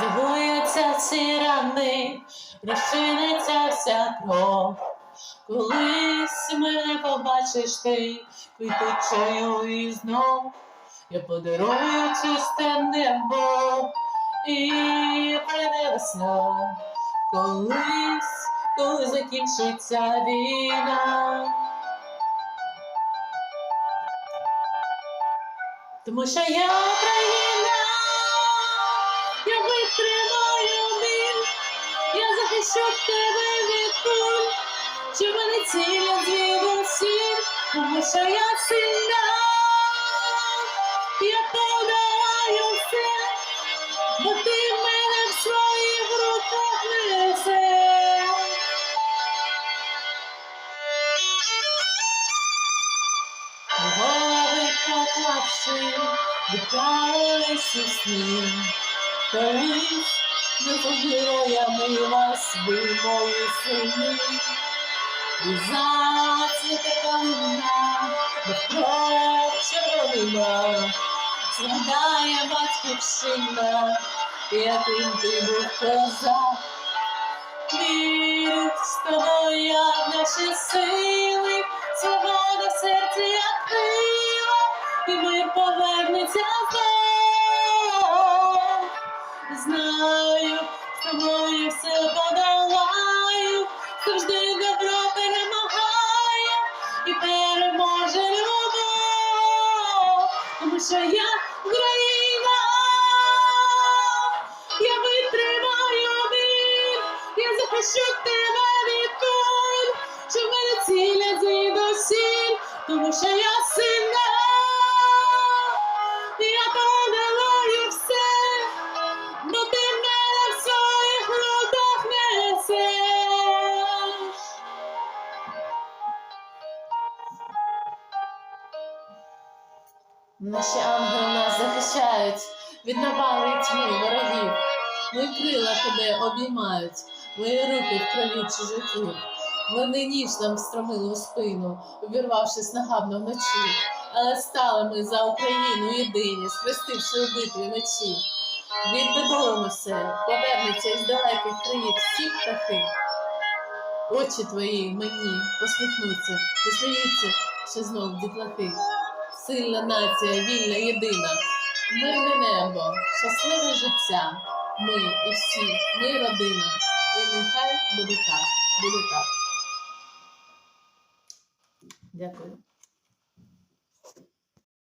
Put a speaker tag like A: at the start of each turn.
A: загояться ці рани, розчиниться вся кров. Колись мене побачиш ти квіточею і знов я подарую чисте небо і прийде весна. Колись, коли закінчиться війна. Тому що я Україна, захищу тебе від куль, що мене цілять звідусіль, тому що я сильна, я подолаю все, бо ти в мене в своїх руках несеш. Голови поклавши, відправились сні. Колись ми героями вас ви мої сини. І зацвіте калина, кров червонила, згадає батьківщина, яким ти був козак. Вірю з тобою я наші тому що Наші ангели нас захищають від навали тьми ворогів. Мої крила тебе обіймають, мої руки в крові чужаків. Вони ніж нам стромили у спину, увірвавшись нагабно вночі. Але стали ми за Україну єдині, схрестивши у битві мечі. Відбудуємо все, повернеться із далеких країв всі птахи. Очі твої мені посміхнуться, посміються ще знов дітлахи. Сильна нація, вільна, єдина, мирне небо, щасливе життя. Ми і всі, ми родина. І нехай буде так, буде так. Дякую.